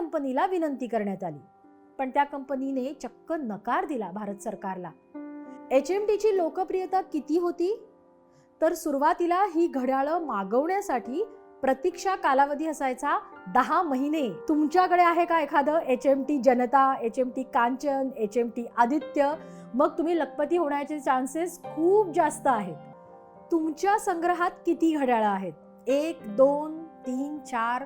कंपनीला विनंती करण्यात आली. पण त्या कंपनीने चक्क नकार दिला भारत सरकारला. एच एम टीची लोकप्रियता किती होती? तर सुरुवातीला ही घड्याळं मागवण्यासाठी प्रतीक्षा कालावधी असायचा दहा महिने. तुमच्याकडे आहे का एखादं H M T Janata H M T Kanchan H M T Aditya? मग तुम्ही लखपती होण्याचे चान्सेस खूप जास्त आहेत. तुमच्या संग्रहात किती घड्याळं आहेत? एक दोन तीन चार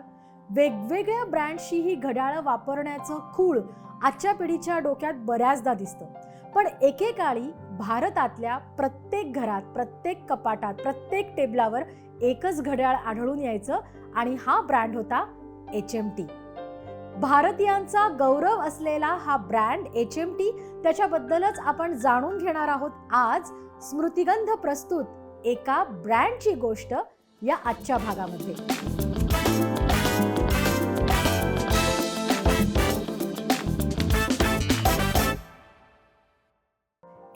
वेगवेगळ्या ब्रँडशी ही घड्याळं वापरण्याचं खूळ आजच्या पिढीच्या डोक्यात बऱ्याचदा दिसतं. पण एकेकाळी भारतातल्या प्रत्येक घरात प्रत्येक कपाटात प्रत्येक टेबलावर एकच घड्याळ आढळून यायचं आणि हा ब्रँड होता एच एम टी. भारतीयांचा गौरव असलेला हा ब्रँड एच एम टी त्याच्याबद्दलच आपण जाणून घेणार आहोत आज स्मृतिगंध प्रस्तुत एका ब्रँडची गोष्ट या आजच्या भागामध्ये.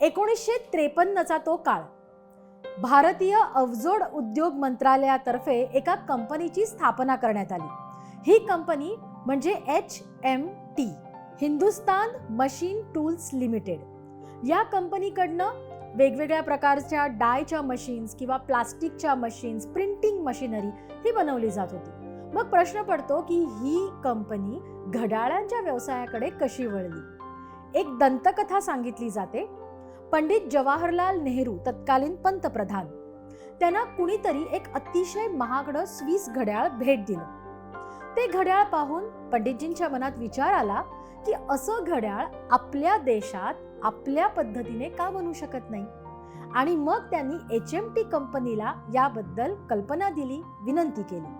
एकोणीसशे त्रेपन्नचा तो काळ. भारतीय अवजोड उद्योग मंत्रालयातर्फे एका कंपनीची स्थापना करण्यात आली. ही कंपनी म्हणजे H M T Hindustan machine tools limited. या कंपनीकडनं वेगवेगळ्या प्रकारच्या डायच्या मशीन्स किंवा प्लास्टिकच्या मशीन्स प्रिंटिंग मशिनरी ही बनवली जात होती. मग प्रश्न पडतो की ही कंपनी घड्याळांच्या व्यवसायाकडे कशी वळली? एक दंतकथा सांगितली जाते. पंडित जवाहरलाल नेहरू तत्कालीन पंतप्रधान. त्यांना कुणीतरी एक अतिशय महागडं स्विस घड्याळ भेट दिलं. ते घड्याळ पाहून पंडितजींच्या मनात विचार आला की असं घड्याळ आपल्या देशात आपल्या पद्धतीने का बनू शकत नाही? आणि मग त्यांनी एच एम टी कंपनीला याबद्दल कल्पना दिली विनंती केली.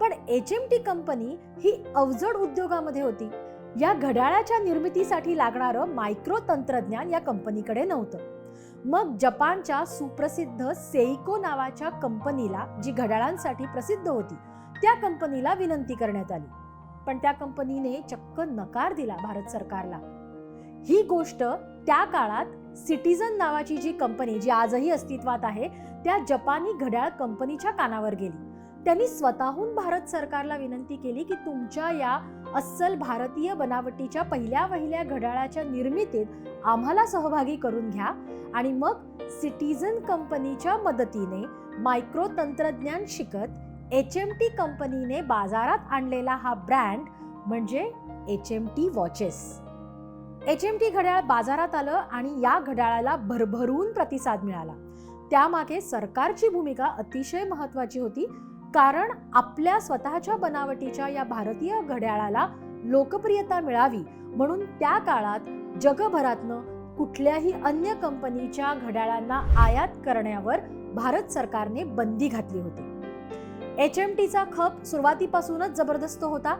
पण एच एम टी कंपनी ही अवजड उद्योगामध्ये होती. या घड्याळाच्या निर्मितीसाठी लागणारं मायक्रो तंत्रज्ञान या कंपनीकडे नव्हतं. मग जपानच्या सुप्रसिद्ध सेइको नावाच्या कंपनीला जी घड्याळांसाठी प्रसिद्ध होती त्या कंपनीला विनंती करण्यात आली. पण त्या कंपनीने चक्क नकार दिला भारत सरकारला. ही गोष्ट त्या काळात सिटीजन नावाची जी कंपनी जी आजही अस्तित्वात आहे त्या जपानी घड्याळ कंपनीच्या कानावर गेली. त्यांनी स्वतःहून भारत सरकारला विनंती केली की तुमच्या या अस्सल भारतीय बनावटीच्या पहिल्या वहिल्या घड्याळाच्या निर्मितीत आम्हाला सहभागी करून घ्या आणि मग सिटीजन कंपनीच्या मदतीने मायक्रो तंत्रज्ञान शिकत एच एम टी कंपनीने बाजारात आणलेला हा ब्रँड म्हणजे H M T watches. H M T घड्याळ बाजारात आलं आणि या घड्याळाला भरभरून प्रतिसाद मिळाला. त्यामागे सरकारची भूमिका अतिशय महत्वाची होती. कारण आपल्या स्वतःच्या बनावटीच्या या भारतीय घड्याळाला लोकप्रियता मिळावी म्हणून त्या काळात जगभरातनं कुठल्याही अन्य कंपनीच्या घड्याळांना आयात करण्यावर भारत सरकारने बंदी घातली होती. एच एम टीचा खप सुरुवातीपासूनच जबरदस्त होता.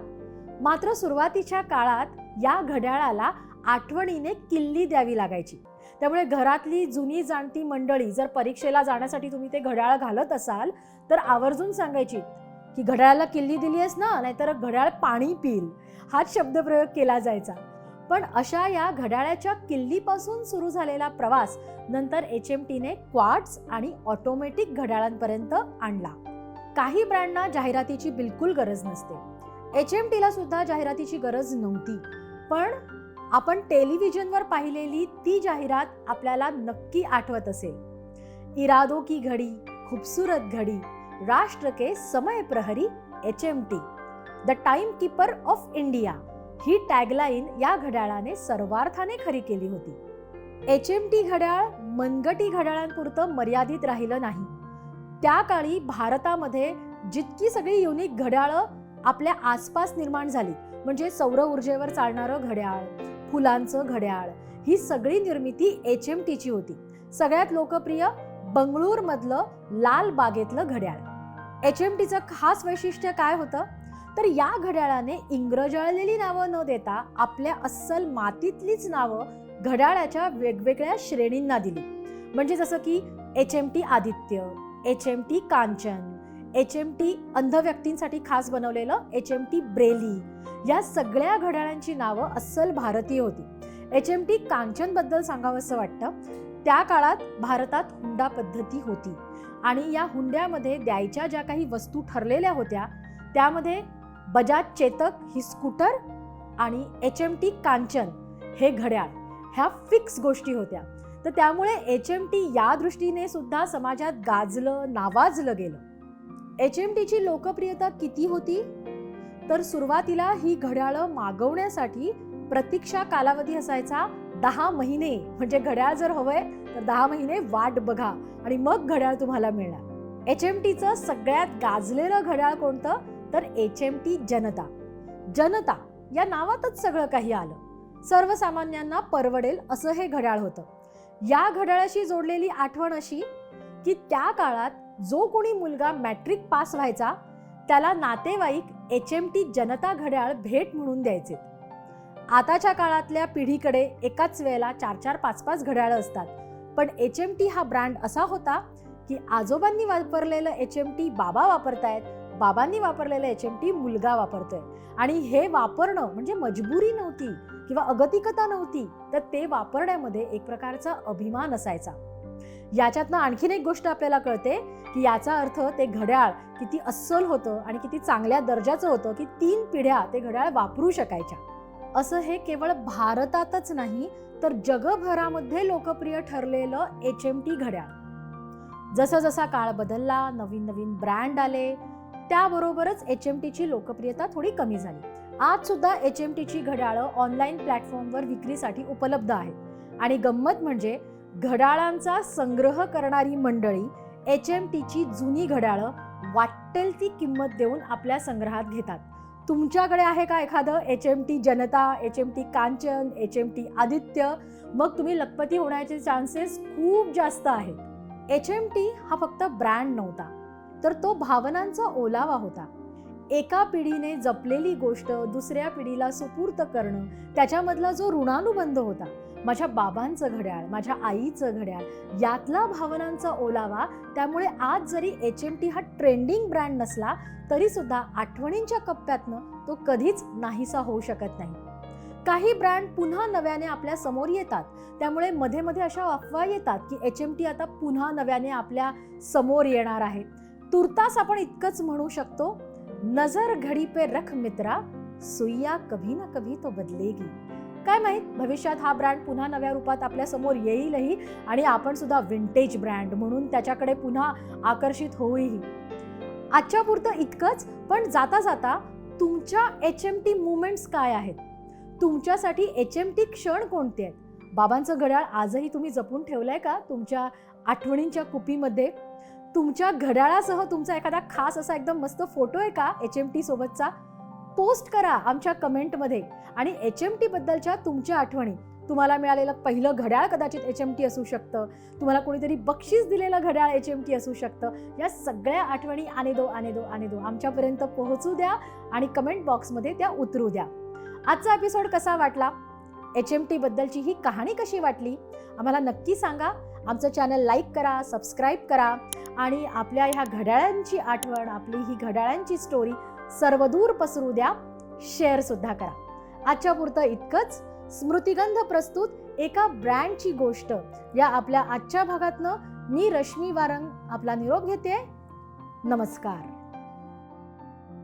मात्र सुरुवातीच्या काळात या घड्याळाला आठवणीने किल्ली द्यावी लागायची. त्यामुळे घरातली जुनी जाणती मंडळी जर परीक्षेला जाण्यासाठी तुम्ही ते घड्याळ घालत असाल तर आवर्जून सांगायची की घड्याळाला किल्ली दिली आहेस ना नाहीतर घड्याळ पाणी पिईल हाच शब्दप्रयोग केला जायचा. पण अशा या घड्याळाच्या किल्लीपासून सुरू झालेला प्रवास नंतर एच एम टीने क्वार्ट्स आणि ऑटोमॅटिक घड्याळांपर्यंत आणला. काही ब्रँडना जाहिरातीची बिलकुल गरज नसते. एच एम टीला सुद्धा जाहिरातीची गरज नव्हती. पण आपण टेलिव्हिजनवर पाहिलेली ती जाहिरात आपल्याला नक्की आठवत असेल. इरादो की घडी खूबसूरत घडी राष्ट्र के समय प्रहरी H M T the time keeper of India he tagline या घड्याळाने सर्वार्थाने खरी केली होती. एच एम टी घड्याळ मनगटी घड्याळांपुरतं मर्यादित राहिलं नाही. त्या काळी भारतामध्ये जितकी सगळी युनिक घड्याळं आपल्या आसपास निर्माण झाली म्हणजे सौर ऊर्जेवर चालणारं घड्याळ फुलांचं घड्याळ. ही सगळी निर्मिती एच एम टीची होती. सगळ्यात लोकप्रिय बंगळूर मधलं लाल बागेतलं घड्याळ. एच एम टीचं खास वैशिष्ट्य काय होतं? तर या घड्याळाने इंग्रजळलेली नावं न देता आपल्या अस्सल मातीतलीच नावं घड्याळाच्या वेगवेगळ्या श्रेणींना दिली. म्हणजे जसं की H M T Aditya H M T Kanchan H M T अंध व्यक्तींसाठी खास बनवलेलं एच एम टी ब्रेली या सगळ्या घड्याळांची नावं अस्सल भारतीय होती. एच एम टी कांचनबद्दल सांगावंसं वाटतं त्या काळात भारतात हुंडा पद्धती होती. आणि या हुंड्यामध्ये द्यायच्या ज्या काही वस्तू ठरलेल्या होत्या त्यामध्ये बजाज चेतक ही स्कूटर आणि एच एम टी कांचन हे घड्याळ ह्या फिक्स गोष्टी होत्या. तर त्यामुळे एच एम टी या दृष्टीने सुद्धा समाजात गाजलं नावाजलं गेलं. एच एम टीची लोकप्रियता किती होती? तर सुरुवातीला ही घड्याळं मागवण्यासाठी प्रतीक्षा कालावधी असायचा दहा महिने. म्हणजे घड्याळ जर हवंय तर दहा महिने वाट बघा आणि मग घड्याळ तुम्हाला मिळणार. एच एम टीचं सगळ्यात गाजलेलं घड्याळ कोणतं? तर H M T Janata. Janata या नावातच सगळं काही आलं. सर्वसामान्यांना परवडेल असं हे घड्याळ होतं. या घड्याळाशी जोडलेली आठवण अशी की त्या काळात जो कोणी मुलगा मॅट्रिक पास व्हायचा त्याला नातेवाईक एच एम टी जनता घड्याळ भेट म्हणून द्यायचे. आताच्या काळातल्या पिढीकडे एकाच वेळेला चार चार पाच पाच घड्याळं असतात. पण एच एम टी हा ब्रँड असा होता की आजोबांनी वापरलेलं एच एम टी बाबा वापरतायत बाबांनी वापरलेलं एच एम टी मुलगा वापरतोय. आणि हे वापरणं म्हणजे मजबुरी नव्हती किंवा अगतिकता नव्हती तर ते वापरण्यामध्ये एक प्रकारचा अभिमान असायचा. याच्यातनं आणखीन एक गोष्ट आपल्याला कळते की याचा अर्थ ते घड्याळ किती अस्सल होतं आणि किती चांगल्या दर्जाचं होतं की तीन पिढ्या ते घड्याळ वापरू शकायच्या. असं हे केवळ भारतातच नाही तर जगभरामध्ये लोकप्रिय ठरलेलं एच एम टी घड्याळ. जसा जसा काळ बदलला नवीन नवीन ब्रँड आले त्याबरोबरच एच एम टीची लोकप्रियता थोडी कमी झाली. आज सुद्धा एच एम टीची घड्याळं ऑनलाईन प्लॅटफॉर्मवर विक्रीसाठी उपलब्ध आहेत. आणि गंमत म्हणजे घड्याळांचा संग्रह करणारी मंडळी एच एम टीची जुनी घड्याळं वाटेल ती किंमत देऊन आपल्या संग्रहात घेतात. तुमच्याकडे आहे का एखादं H M T Janata H M T Kanchan H M T Aditya? मग तुम्ही लखपती होण्याचे चान्सेस खूप जास्त आहेत. एच एम टी हा फक्त ब्रँड नव्हता तर तो भावनांचा ओलावा होता. एका पिढीने जपलेली गोष्ट दुसऱ्या पिढीला सुपूर्त करणं त्याच्यामधला जो ऋणानुबंध होता माझ्या बाबांचं घड्याळ माझ्या आईचं घड्याळ यातला भावनांचा ओलावा त्यामुळे आज जरी एच एम टी हा ट्रेंडिंग ब्रँड नसला तरी सुद्धा आठवणींच्या कप्प्यातनं तो कधीच नाहीसा होऊ शकत नाही. काही ब्रँड पुन्हा नव्याने आपल्यासमोर येतात. त्यामुळे मध्ये मध्ये अशा अफवा येतात की एच एम टी आता पुन्हा नव्याने आपल्यासमोर येणार आहे. तुर्तास आपण इतकंच म्हणू शकतो नजर घडी पे रख मित्रा सुईया कभी ना कभी तो बदलेगी. काय माहीत? भविष्यात हा ब्रँड पुन्हा नव्या रूपात आपल्यासमोर येईलही आणि आपण सुद्धा विंटेज ब्रँड म्हणून त्याच्याकडे पुन्हा आकर्षित होऊही. आजच्या पुरतं इतकंच पण जाता जाता तुमच्या एच एम टी मुवमेंट्स काय आहेत? तुमच्यासाठी एच एम टी क्षण कोणते आहेत? बाबांचं घड्याळ आजही तुम्ही जपून ठेवलंय का तुमच्या आठवणींच्या कुपीमध्ये? तुमच्या घड्याळासह तुमचा एखादा खास असा एकदम मस्त फोटो आहे का एच एम टी सोबतचा? पोस्ट करा आमच्या कमेंटमध्ये. आणि एच एम टीबद्दलच्या तुमच्या आठवणी. तुम्हाला मिळालेलं पहिलं घड्याळ कदाचित एच एम टी असू शकतं. तुम्हाला कोणीतरी बक्षीस दिलेलं घड्याळ एच एम टी असू शकतं. या सगळ्या आठवणी आने दो आने दो आने दो आमच्यापर्यंत पोहोचू द्या आणि कमेंट बॉक्समध्ये त्या उतरू द्या. आजचा एपिसोड कसा वाटला? एच एम टीबद्दलची ही कहाणी कशी वाटली? आम्हाला नक्की सांगा. आमचं चॅनल लाईक करा सबस्क्राईब करा. आणि आपल्या ह्या घड्याळांची आठवण आपली ही घड्याळांची स्टोरी सर्वदूर पसरू द्या शेअर सुद्धा करा. आजच्या पुरतं इतकंच. स्मृतिगंध प्रस्तुत एका ब्रँडची गोष्ट. या आपल्या आजच्या भागातनं मी रश्मी वारंग आपला निरोप घेते नमस्कार.